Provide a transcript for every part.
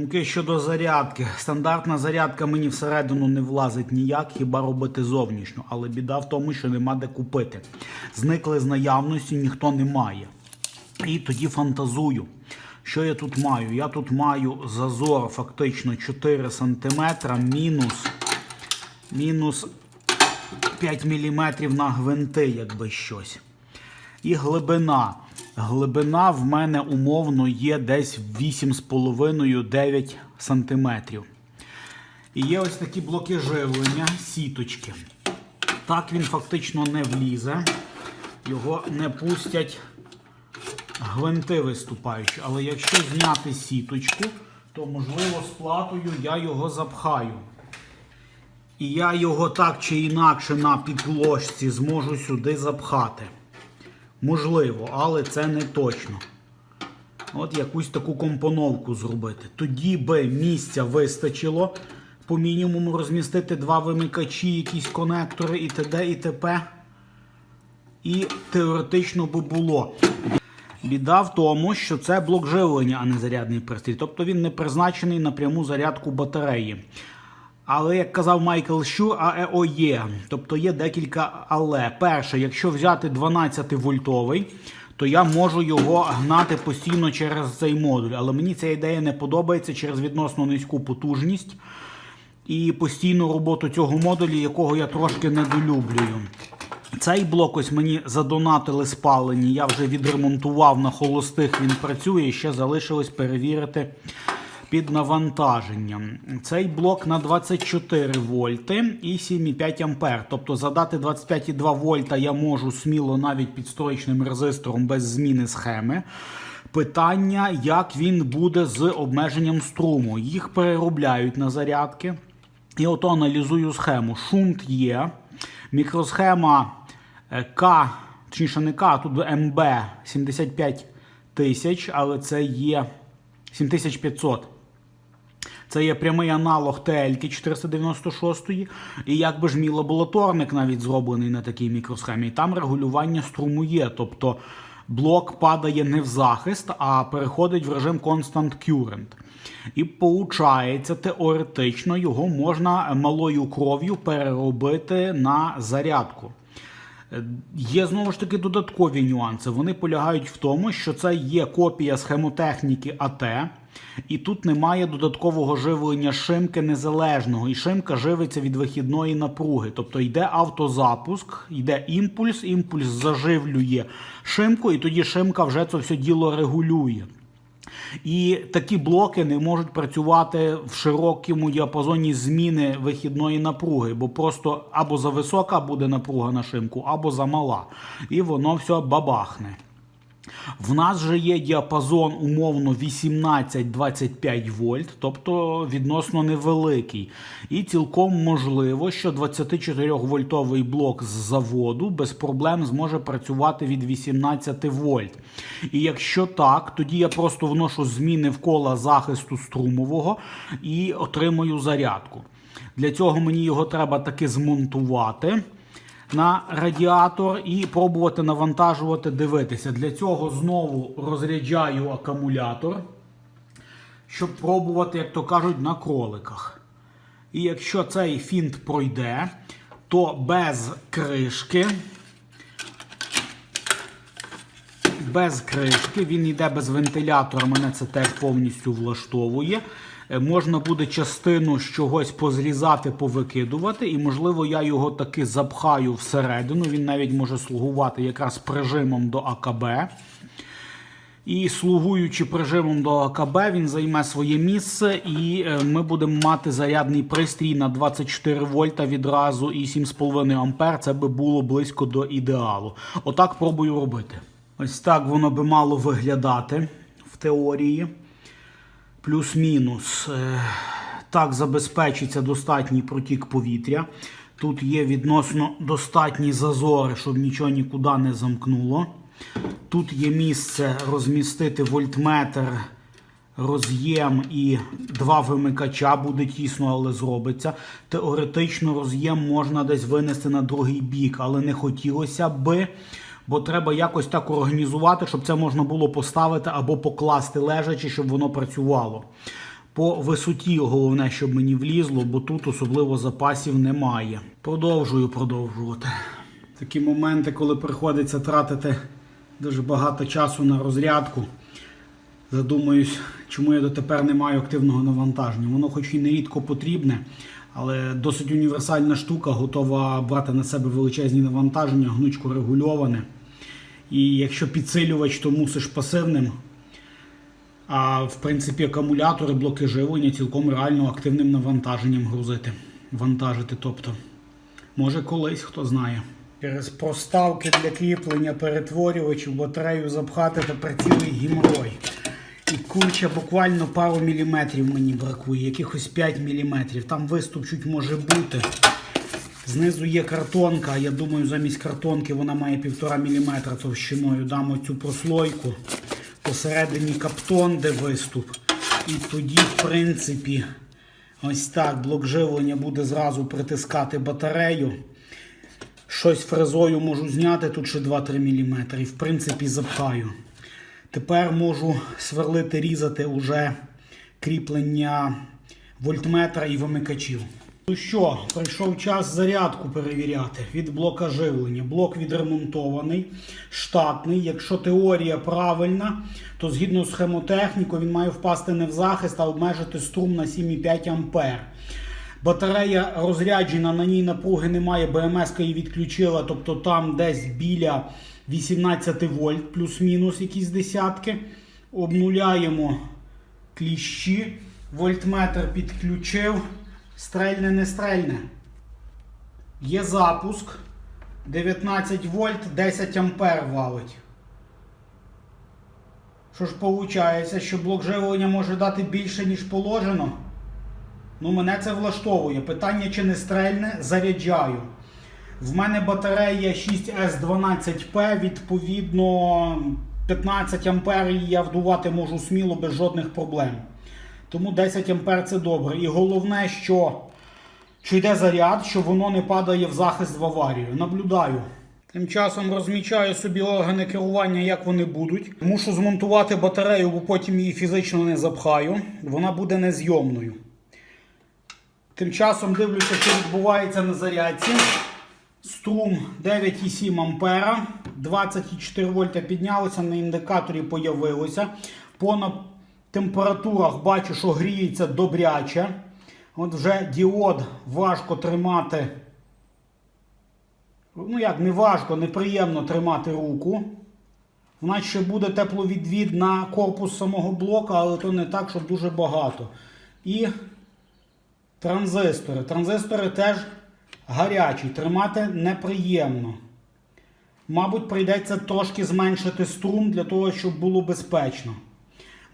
Думки щодо зарядки. Стандартна зарядка мені всередину не влазить ніяк, хіба робити зовнішню. Але біда в тому, що нема де купити. Зникли з наявності, ніхто не має. І тоді фантазую. Що я тут маю? Я тут маю зазор фактично 4 см мінус, мінус 5 мм на гвинти, якби щось. І глибина. Глибина в мене умовно є десь 8,5-9 см. І є ось такі блоки живлення, сіточки. Так він фактично не влізе. Його не пустять гвинти виступаючі. Але якщо зняти сіточку, то можливо з платою я його запхаю. І я його так чи інакше на підложці зможу сюди запхати. Можливо, але це не точно. От якусь таку компоновку зробити. Тоді би місця вистачило по мінімуму розмістити два вимикачі, якісь конектори і т.д. і т.п. І теоретично би було. Біда в тому, що це блок живлення, а не зарядний пристрій. Тобто він не призначений на пряму зарядку батареї. Але, як казав Майкл Щур, АЕО є. Тобто є декілька але. Перше, якщо взяти 12 вольтовий, то я можу його гнати постійно через цей модуль. Але мені ця ідея не подобається через відносно низьку потужність і постійну роботу цього модулю, якого я трошки недолюблюю. Цей блок ось мені задонатили спалені. Я вже відремонтував на холостих, він працює. Ще залишилось перевірити під навантаженням. Цей блок на 24 вольти і 7,5 ампер. Тобто задати 25,2 вольта я можу сміло навіть під стоїчним резистором без зміни схеми. Питання, як він буде з обмеженням струму. Їх переробляють на зарядки. І ото аналізую схему. Шунт є. Мікросхема е, К, точніше не К, а тут МБ 75 тисяч, але це є 7500. Це є прямий аналог ТЛ 496 і якби ж мій лабораторник навіть зроблений на такій мікросхемі. Там регулювання струму є. Тобто блок падає не в захист, а переходить в режим Constant Current. І получається, теоретично його можна малою кров'ю переробити на зарядку. Є знову ж таки додаткові нюанси. Вони полягають в тому, що це є копія схемотехніки АТ, і тут немає додаткового живлення шимки незалежного. І шимка живиться від вихідної напруги. Тобто йде автозапуск, йде імпульс, імпульс заживлює шимку, і тоді шимка вже це все діло регулює. І такі блоки не можуть працювати в широкому діапазоні зміни вихідної напруги, бо просто або за висока буде напруга на шимку, або за мала. І воно все бабахне. В нас же є діапазон умовно 18-25 вольт, тобто відносно невеликий. І цілком можливо, що 24-вольтовий блок з заводу без проблем зможе працювати від 18 вольт. І якщо так, тоді я просто вношу зміни в кола захисту струмового і отримую зарядку. Для цього мені його треба таки змонтувати на радіатор і пробувати навантажувати, дивитися. Для цього знову розряджаю акумулятор, щоб пробувати, як то кажуть, на кроликах. І якщо цей фінт пройде, то без кришки. Без кришки, він йде без вентилятора, мене це теж повністю влаштовує. Е, Можна буде частину з чогось позрізати, повикидувати, і, можливо, я його таки запхаю всередину. Він навіть може слугувати якраз прижимом до АКБ. І слугуючи прижимом до АКБ, він займе своє місце, і е, ми будемо мати зарядний пристрій на 24 вольта відразу і 7,5 ампер. Це би було близько до ідеалу. Отак пробую робити. Ось так воно би мало виглядати в теорії. Плюс-мінус. Е, Так забезпечиться достатній протік повітря. Тут є відносно достатні зазори, щоб нічого нікуди не замкнуло. Тут є місце розмістити вольтметр, роз'єм і два вимикача. Буде тісно, але зробиться. Теоретично роз'єм можна десь винести на другий бік, але не хотілося би. Бо треба якось так організувати, щоб це можна було поставити або покласти лежачи, щоб воно працювало. По висоті головне, щоб мені влізло, бо тут особливо запасів немає. Продовжую продовжувати. Такі моменти, коли приходиться тратити дуже багато часу на розрядку. Задумаюсь, чому я дотепер не маю активного навантаження. Воно хоч і нерідко потрібне, але досить універсальна штука, готова брати на себе величезні навантаження, гнучко регульоване. І якщо підсилювач, то мусиш пасивним. А в принципі акумулятори, блоки живлення цілком реально активним навантаженням грузити, вантажити. Тобто, може колись, хто знає. Через проставки для кріплення перетворювачів батарею запхати тепер цілий гімрой. І курча буквально пару міліметрів мені бракує, якихось 5 міліметрів. Там виступ чуть може бути. Знизу є картонка, я думаю, замість картонки вона має 1,5 мм товщиною. Дам оцю прослойку. Посередині каптон, де виступ. І тоді, в принципі, ось так блок живлення буде зразу притискати батарею. Щось фрезою можу зняти, тут ще 2-3 мм. І в принципі запхаю. Тепер можу сверлити, різати уже кріплення вольтметра і вимикачів. Ну що, прийшов час зарядку перевіряти від блока живлення. Блок відремонтований, штатний. Якщо теорія правильна, то згідно з схемотехнікою він має впасти не в захист, а обмежити струм на 7,5 А. Батарея розряджена, на ній напруги немає, БМС її відключила, тобто там десь біля 18 вольт, плюс-мінус якісь десятки. Обнуляємо кліщі, вольтметр підключив. Стрельне, не стрельне. Є запуск. 19 вольт, 10 ампер валить. Що ж виходить, що блок живлення може дати більше, ніж положено? Ну, мене це влаштовує. Питання, чи не стрельне, заряджаю. В мене батарея 6S12P, відповідно, 15 ампер я вдувати можу сміло без жодних проблем. Тому 10 ампер це добре. І головне, що, що йде заряд, що воно не падає в захист в аварію. Наблюдаю. Тим часом розмічаю собі органи керування, як вони будуть. Мушу змонтувати батарею, бо потім її фізично не запхаю. Вона буде незйомною. Тим часом дивлюся, що відбувається на зарядці. Струм 9,7 ампера, 24 вольта піднялося, на індикаторі появилося. По температурах бачу, що гріється добряче. От вже діод важко тримати. Ну як, не важко, неприємно тримати руку. У нас ще буде тепловідвід на корпус самого блока, але то не так, щоб дуже багато. І транзистори. Транзистори теж гарячі, тримати неприємно. Мабуть, прийдеться трошки зменшити струм для того, щоб було безпечно.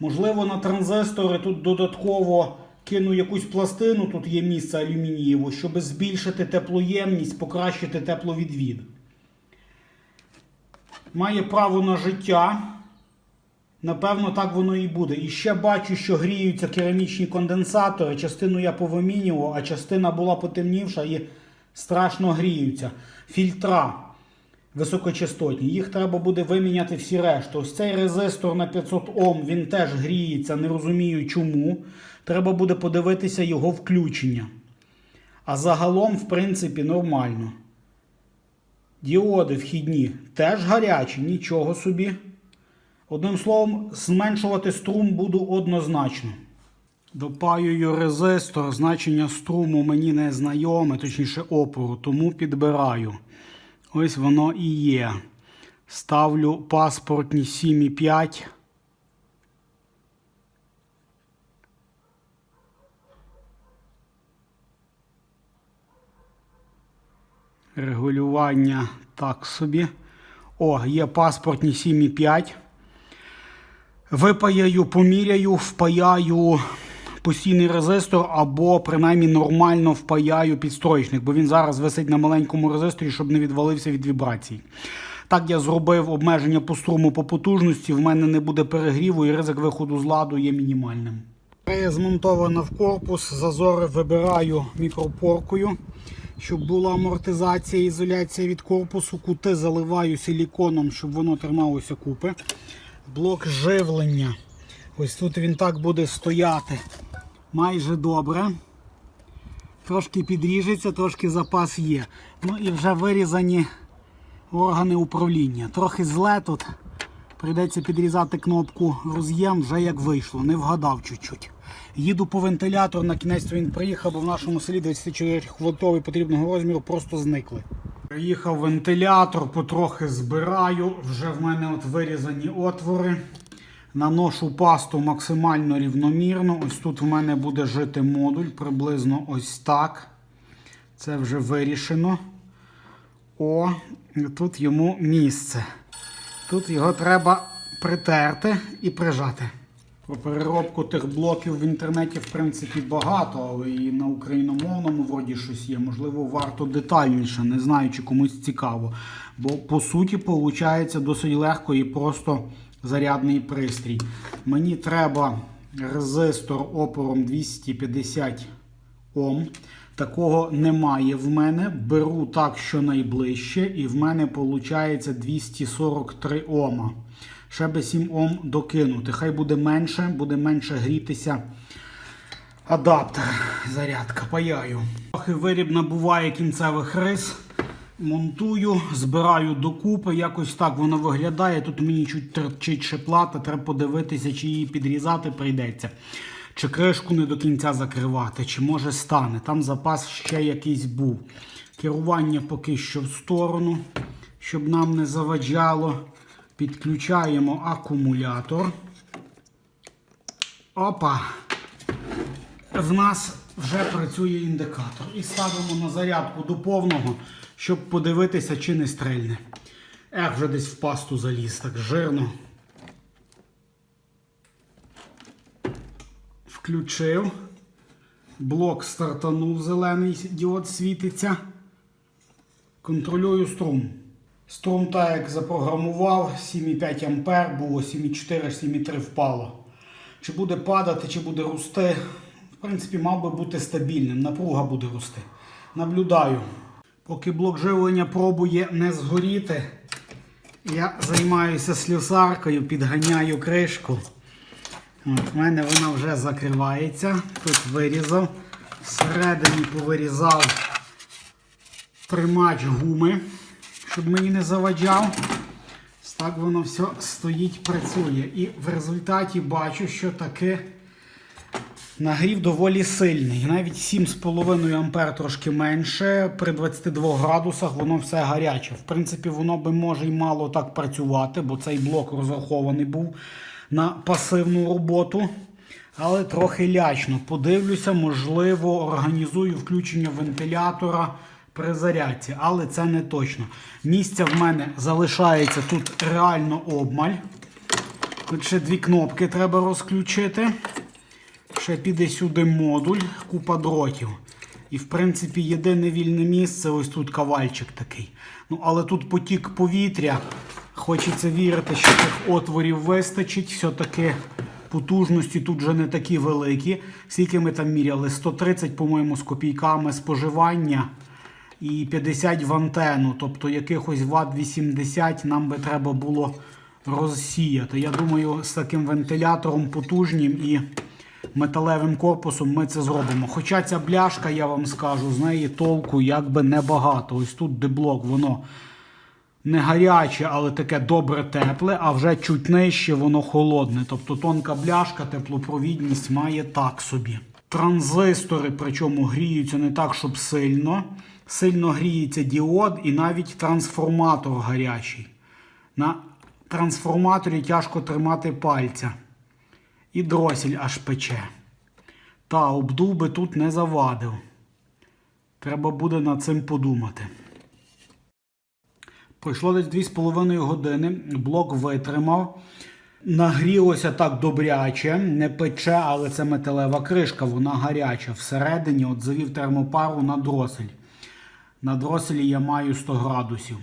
Можливо, на транзистори тут додатково кину якусь пластину, тут є місце алюмінієву, щоб збільшити теплоємність, покращити тепловідвід. Має право на життя. Напевно, так воно і буде. І ще бачу, що гріються керамічні конденсатори. Частину я повимінював, а частина була потемнівша і страшно гріються. Фільтра високочастотні. Їх треба буде виміняти всі решту. Ось цей резистор на 500 Ом, він теж гріється, не розумію чому. Треба буде подивитися його включення. А загалом, в принципі, нормально. Діоди вхідні теж гарячі, нічого собі. Одним словом, зменшувати струм буду однозначно. Допаюю резистор, значення струму мені не знайоме, точніше опору, тому підбираю. Ось воно і є. Ставлю паспортні 7,5. Регулювання так собі. О, є паспортні 7,5. Випаяю, поміряю, впаяю постійний резистор або принаймні нормально впаяю підстроєчник, бо він зараз висить на маленькому резисторі, щоб не відвалився від вібрацій. Так я зробив обмеження по струму по потужності, в мене не буде перегріву і ризик виходу з ладу є мінімальним. Батарея змонтована в корпус, зазори вибираю мікропоркою, щоб була амортизація, ізоляція від корпусу. Кути заливаю силіконом, щоб воно трималося купи. Блок живлення. Ось тут він так буде стояти майже добре. Трошки підріжеться, трошки запас є. Ну і вже вирізані органи управління. Трохи зле тут. Прийдеться підрізати кнопку роз'єм, вже як вийшло, не вгадав чуть-чуть. Їду по вентилятор, на кінець він приїхав, бо в нашому селі 24 вольтовий потрібного розміру просто зникли. Приїхав вентилятор, потрохи збираю. Вже в мене от вирізані отвори. Наношу пасту максимально рівномірно. Ось тут в мене буде жити модуль приблизно ось так. Це вже вирішено. О, тут йому місце. Тут його треба притерти і прижати. Про переробку тих блоків в інтернеті, в принципі, багато, але і на україномовному вроді щось є. Можливо, варто детальніше, не знаю, чи комусь цікаво. Бо по суті, виходить досить легко і просто зарядний пристрій. Мені треба резистор опором 250 Ом. Такого немає в мене. Беру так, що найближче, і в мене виходить 243 Ома. Ще би 7 Ом докинути. Хай буде менше, буде менше грітися. Адаптер, зарядка, паяю. Трохи виріб набуває кінцевих рис. Монтую, збираю докупи. Якось так воно виглядає. Тут мені чуть терчить ще треба подивитися, чи її підрізати прийдеться. Чи кришку не до кінця закривати, чи може стане. Там запас ще якийсь був. Керування поки що в сторону, щоб нам не заваджало. Підключаємо акумулятор. Опа! В нас вже працює індикатор. І ставимо на зарядку до повного, щоб подивитися, чи не стрельне. Ех, вже десь в пасту заліз, так жирно. Включив. Блок стартанув, зелений діод світиться. Контролюю струм. Струм так як запрограмував, 7,5 А було 7,4, 7,3 впало. Чи буде падати, чи буде рости. В принципі, мав би бути стабільним. Напруга буде рости. Наблюдаю. Поки блок живлення пробує не згоріти, я займаюся слюсаркою, підганяю кришку. От, в мене вона вже закривається. Тут вирізав. Всередині повирізав тримач гуми, щоб мені не заваджав. Так воно все стоїть, працює. І в результаті бачу, що таки нагрів доволі сильний. Навіть 7,5 ампер трошки менше. При 22 градусах воно все гаряче. В принципі, воно би може й мало так працювати, бо цей блок розрахований був на пасивну роботу. Але трохи лячно. Подивлюся, можливо, організую включення вентилятора при зарядці, але це не точно. Місця в мене залишається тут реально обмаль. Тут ще дві кнопки треба розключити. Ще піде сюди модуль, купа дротів. І, в принципі, єдине вільне місце ось тут кавальчик такий. Ну, але тут потік повітря. Хочеться вірити, що тих отворів вистачить. Все-таки потужності тут вже не такі великі. Скільки ми там міряли? 130, по-моєму, з копійками споживання і 50 в антенну. Тобто якихось ват 80 нам би треба було розсіяти. Я думаю, з таким вентилятором потужнім і металевим корпусом ми це зробимо. Хоча ця бляшка, я вам скажу, з неї толку якби небагато. Ось тут деблок, воно не гаряче, але таке добре тепле, а вже чуть нижче воно холодне. Тобто тонка бляшка, теплопровідність має так собі. Транзистори, причому гріються не так, щоб сильно. Сильно гріється діод і навіть трансформатор гарячий. На трансформаторі тяжко тримати пальця. І дросель аж пече. Та обдув би тут не завадив. Треба буде над цим подумати. Пройшло десь 2,5 години. Блок витримав. Нагрілося так добряче, не пече, але це металева кришка, вона гаряча. Всередині от завів термопару на дросель. На дроселі я маю 100 градусів.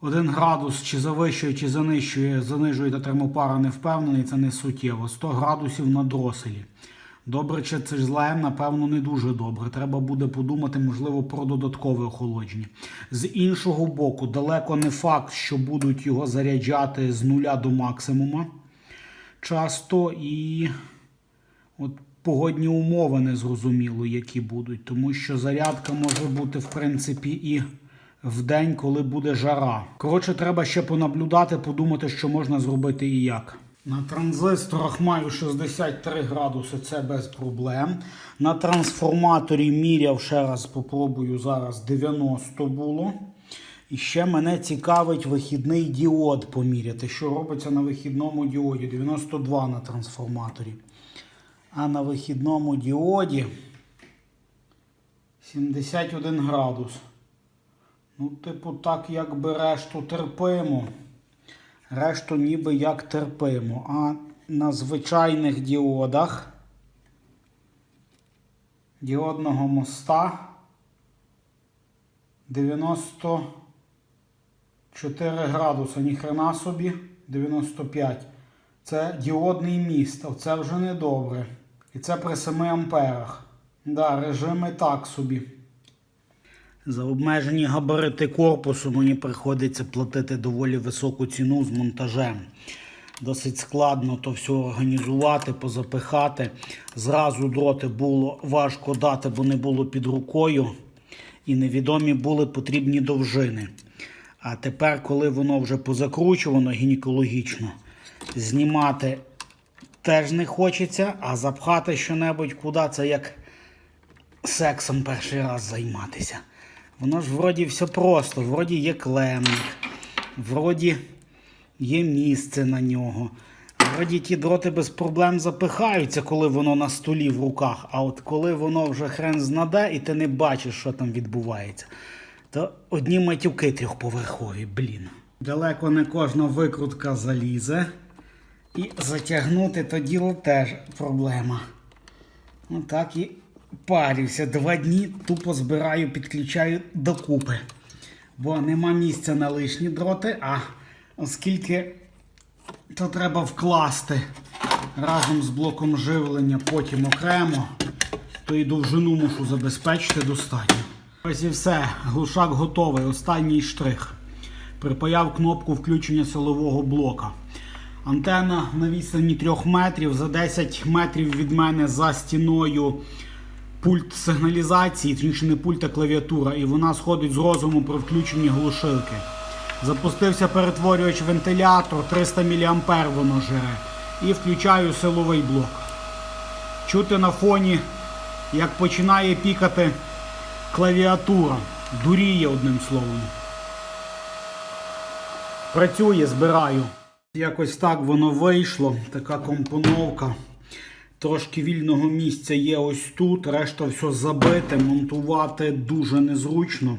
Один градус чи завищує, чи занищує, занижує термопара не впевнений, це не суттєво. 100 градусів на дроселі. Добре, чи це зле, напевно, не дуже добре. Треба буде подумати, можливо, про додаткове охолодження. З іншого боку, далеко не факт, що будуть його заряджати з нуля до максимума часто і От погодні умови не зрозуміло, які будуть, тому що зарядка може бути, в принципі, і в день, коли буде жара. Коротше, треба ще понаблюдати, подумати, що можна зробити і як. На транзисторах маю 63 градуси, це без проблем. На трансформаторі міряв, ще раз попробую зараз 90 було. І ще мене цікавить вихідний діод поміряти. Що робиться на вихідному діоді? 92 на трансформаторі. А на вихідному діоді 71 градус. Ну, типу, так, якби решту терпимо. Решту ніби як терпимо. А на звичайних діодах діодного моста 94 градуси. Ніхрена собі 95. Це діодний міст, а це вже не добре. І це при 7 амперах. Да, режими так собі. За обмежені габарити корпусу мені приходиться платити доволі високу ціну з монтажем. Досить складно то все організувати, позапихати. Зразу дроти було важко дати, бо не було під рукою. І невідомі були потрібні довжини. А тепер, коли воно вже позакручувано гінекологічно, знімати теж не хочеться, а запхати щонебудь куди це як сексом перший раз займатися. Воно ж вроді все просто, вроді є клемник, вроді є місце на нього. Вроді ті дроти без проблем запихаються, коли воно на столі в руках. А от коли воно вже хрен знаде і ти не бачиш, що там відбувається, то одні матюки трьохповерхові, блін. Далеко не кожна викрутка залізе. І затягнути то діло теж проблема. Отак і парюся. Два дні тупо збираю, підключаю докупи. Бо нема місця на лишні дроти, а оскільки то треба вкласти разом з блоком живлення, потім окремо, то і довжину мушу забезпечити достатньо. Ось і все. Глушак готовий. Останній штрих. Припаяв кнопку включення силового блока. Антенна на відстані 3 метрів. За 10 метрів від мене за стіною пульт сигналізації, точніше не пульт, а клавіатура, і вона сходить з розуму при включенні глушилки. Запустився перетворювач вентилятор, 300 мА воно жере. І включаю силовий блок. Чути на фоні, як починає пікати клавіатура. Дуріє одним словом. Працює, збираю. Якось так воно вийшло. Така компоновка. Трошки вільного місця є ось тут. Решта все забите, монтувати дуже незручно.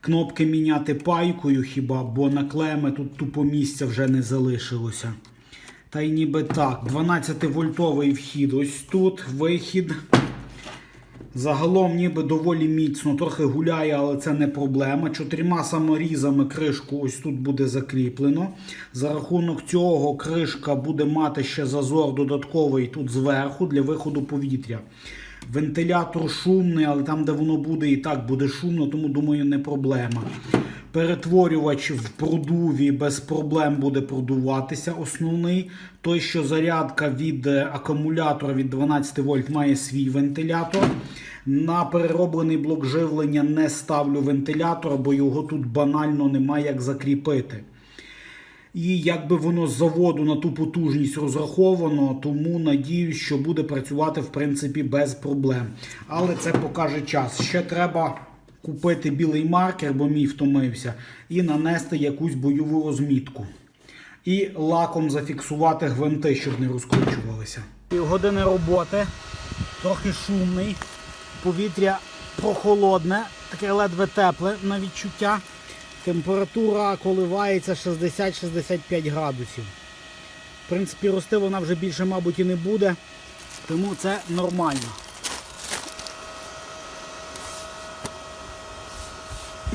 Кнопки міняти пайкою хіба, бо на клеми тут тупо місця вже не залишилося. Та й ніби так. 12-вольтовий вхід ось тут, вихід. Загалом ніби доволі міцно, трохи гуляє, але це не проблема. Чотирма саморізами кришку ось тут буде закріплено. За рахунок цього кришка буде мати ще зазор додатковий тут зверху для виходу повітря. Вентилятор шумний, але там, де воно буде, і так буде шумно, тому думаю, не проблема. Перетворювач в продуві без проблем буде продуватися основний. Той, що зарядка від е, акумулятора від 12 вольт має свій вентилятор. На перероблений блок живлення не ставлю вентилятор, бо його тут банально немає як закріпити. І якби воно з заводу на ту потужність розраховано, тому надіюсь, що буде працювати в принципі без проблем. Але це покаже час. Ще треба купити білий маркер, бо мій втомився, і нанести якусь бойову розмітку. І лаком зафіксувати гвинти, щоб не розкручувалися. Півгодини роботи, трохи шумний, повітря прохолодне, таке ледве тепле на відчуття. Температура коливається 60-65 градусів. В принципі, рости вона вже більше, мабуть, і не буде, тому це нормально.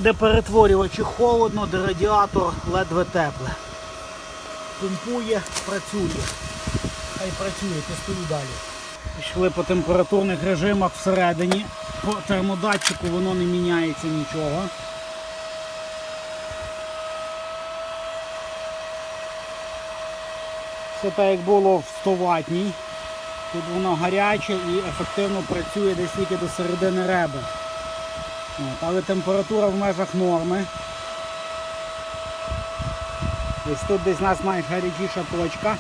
Де перетворювачі холодно, де радіатор ледве тепле. Помпує, працює. Хай працює, тестую далі. Пішли по температурних режимах всередині. По термодатчику воно не міняється нічого. Все так як було в 100 ватній. Тут воно гаряче і ефективно працює десь тільки до середини ребер. От, але температура в межах норми. Ось тут десь у нас найгарячіша точка.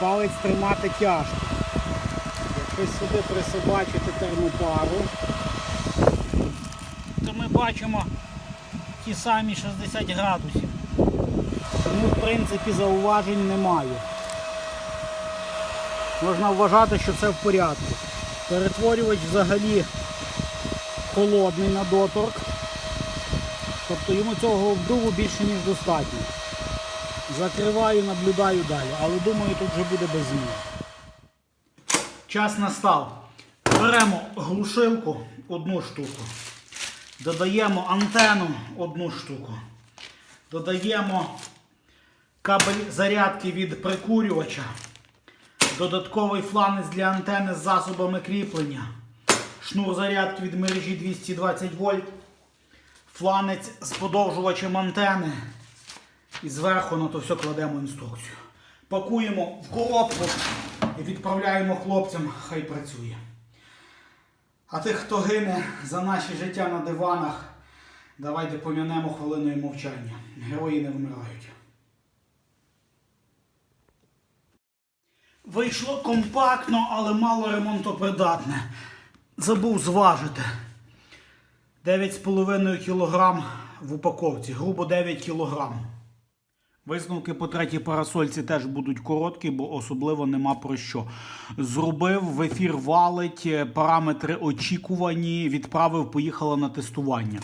Палець тримати тяжко. Якщо сюди присобачити термопару, то ми бачимо ті самі 60 градусів. Тому, в принципі, зауважень немає. Можна вважати, що це в порядку. Перетворювач взагалі холодний на доторк. Тобто йому цього обдуву більше ніж достатньо. Закриваю, наблюдаю далі, але думаю, тут вже буде без змін. Час настав. Беремо глушилку одну штуку. Додаємо антенну одну штуку. Додаємо кабель зарядки від прикурювача. Додатковий фланець для антени з засобами кріплення. Шнур зарядки від мережі 220 вольт. Фланець з подовжувачем антени. І зверху на то все кладемо інструкцію. Пакуємо в коробку і відправляємо хлопцям, хай працює. А тих, хто гине за наші життя на диванах, давайте пом'янемо хвилиною мовчання. Герої не вмирають. Вийшло компактно, але мало ремонтопридатне. Забув зважити. 9,5 кг в упаковці, грубо 9 кг. Висновки по третій парасольці теж будуть короткі, бо особливо нема про що. Зробив в ефір валить, е, параметри очікувані, відправив, поїхала на тестування.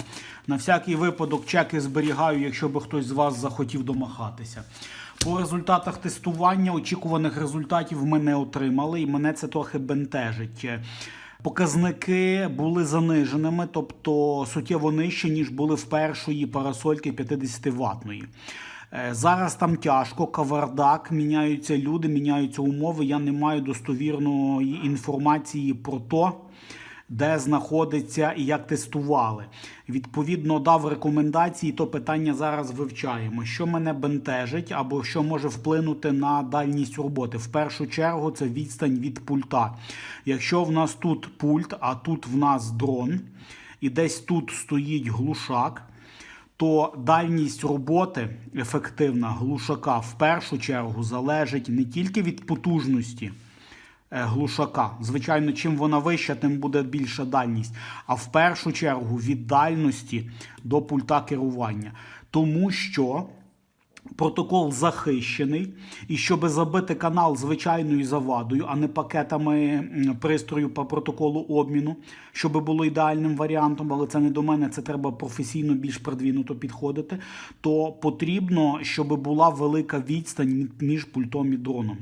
На всякий випадок чеки зберігаю, якщо би хтось з вас захотів домахатися. По результатах тестування очікуваних результатів ми не отримали, і мене це трохи бентежить. Показники були заниженими, тобто суттєво нижче, ніж були в першої парасольки 50 ватної. Е, Зараз там тяжко, кавардак, міняються люди, міняються умови. Я не маю достовірної інформації про то, де знаходиться і як тестували. Відповідно, дав рекомендації, то питання зараз вивчаємо. Що мене бентежить або що може вплинути на дальність роботи? В першу чергу це відстань від пульта. Якщо в нас тут пульт, а тут в нас дрон, і десь тут стоїть глушак то дальність роботи ефективна глушака в першу чергу залежить не тільки від потужності глушака. Звичайно, чим вона вища, тим буде більша дальність. А в першу чергу від дальності до пульта керування. Тому що Протокол захищений, і щоб забити канал звичайною завадою, а не пакетами пристрою по протоколу обміну, щоб було ідеальним варіантом, але це не до мене, це треба професійно більш продвинуто підходити. То потрібно, щоб була велика відстань між пультом і дроном.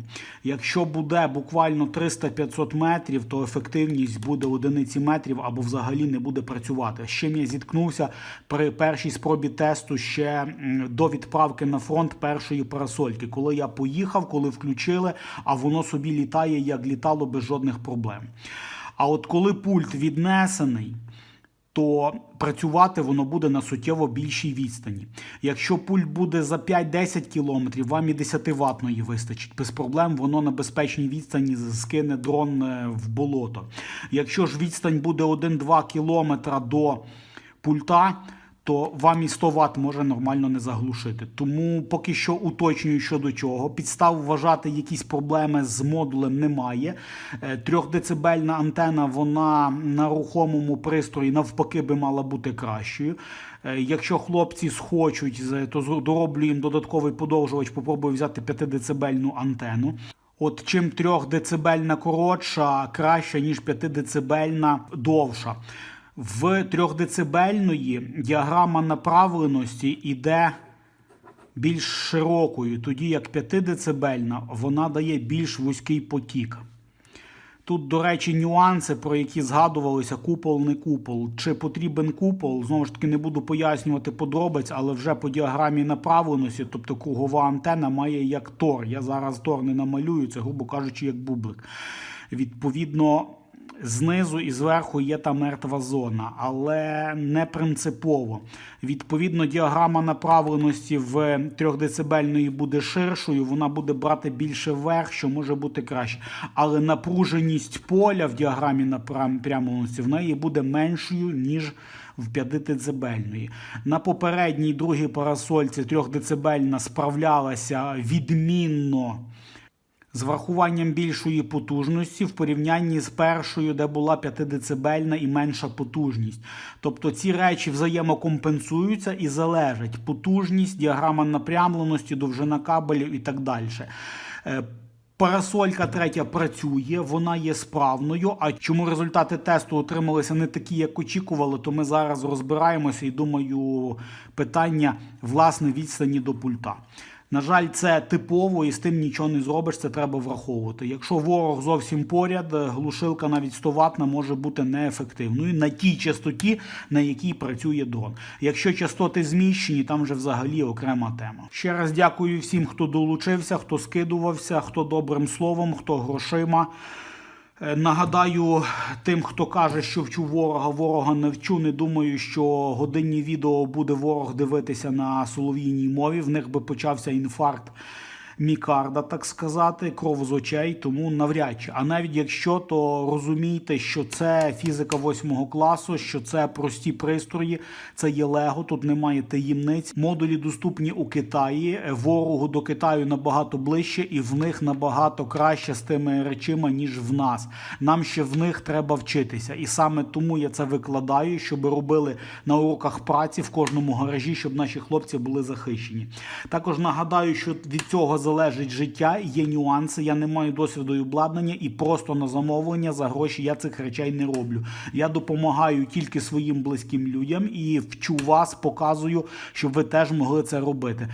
Якщо буде буквально 300-500 метрів, то ефективність буде одиниці метрів або взагалі не буде працювати. З чим я зіткнувся при першій спробі тесту ще до відправки на фронт першої парасольки. Коли я поїхав, коли включили, а воно собі літає, як літало без жодних проблем. А от коли пульт віднесений, то працювати воно буде на суттєво більшій відстані. Якщо пульт буде за 5-10 кілометрів, вам і 10 ватної вистачить. Без проблем воно на безпечній відстані скине дрон е, в болото. Якщо ж відстань буде 1-2 кілометра до пульта, то вам і 100 Вт може нормально не заглушити. Тому поки що уточнюю щодо чого. Підстав вважати якісь проблеми з модулем немає. Е, Трьохдецибельна антена вона на рухомому пристрої навпаки би мала бути кращою. Е, Якщо хлопці схочуть, то дороблю їм додатковий подовжувач, попробую взяти 5-децибельну антенну. От чим 3 децибельна коротша, краще, ніж 5 децибельна довша. В 3 децибельної діаграма направленості йде більш широкою, тоді як 5 децибельна вона дає більш вузький потік. Тут, до речі, нюанси, про які згадувалися, купол, не купол. Чи потрібен купол? Знову ж таки, не буду пояснювати подробиць, але вже по діаграмі направленості, тобто кругова антена має як тор. Я зараз тор не намалюю, це, грубо кажучи, як бублик. Відповідно, Знизу і зверху є та мертва зона, але не принципово. Відповідно, діаграма направленості в 3 децибельної буде ширшою, вона буде брати більше вверх, що може бути краще. Але напруженість поля в діаграмі направленості в неї буде меншою, ніж в 5 децибельної. На попередній другій парасольці 3 децибельна справлялася відмінно з врахуванням більшої потужності в порівнянні з першою, де була 5-децибельна і менша потужність. Тобто ці речі взаємокомпенсуються і залежать потужність, діаграма напрямленості, довжина кабелів і так далі. Е, Парасолька третя працює, вона є справною. А чому результати тесту отрималися не такі, як очікували, то ми зараз розбираємося і думаю, питання власне відстані до пульта. На жаль, це типово і з тим нічого не зробиш, це треба враховувати. Якщо ворог зовсім поряд, глушилка навіть 100 ватна може бути неефективною на тій частоті, на якій працює дрон. Якщо частоти зміщені, там вже взагалі окрема тема. Ще раз дякую всім, хто долучився, хто скидувався, хто добрим словом, хто грошима. Е, Нагадаю тим, хто каже, що вчу ворога, ворога не вчу. Не думаю, що годинні відео буде ворог дивитися на солов'їній мові. В них би почався інфаркт мікарда, так сказати, кров з очей, тому навряд чи. А навіть якщо, то розумійте, що це фізика восьмого класу, що це прості пристрої, це є Лего, тут немає таємниць. Модулі доступні у Китаї. Ворогу до Китаю набагато ближче, і в них набагато краще з тими речима, ніж в нас. Нам ще в них треба вчитися. І саме тому я це викладаю, щоб робили на уроках праці в кожному гаражі, щоб наші хлопці були захищені. Також нагадаю, що від цього залежить життя, є нюанси. Я не маю досвіду і обладнання, і просто на замовлення за гроші я цих речей не роблю. Я допомагаю тільки своїм близьким людям і вчу вас, показую, щоб ви теж могли це робити.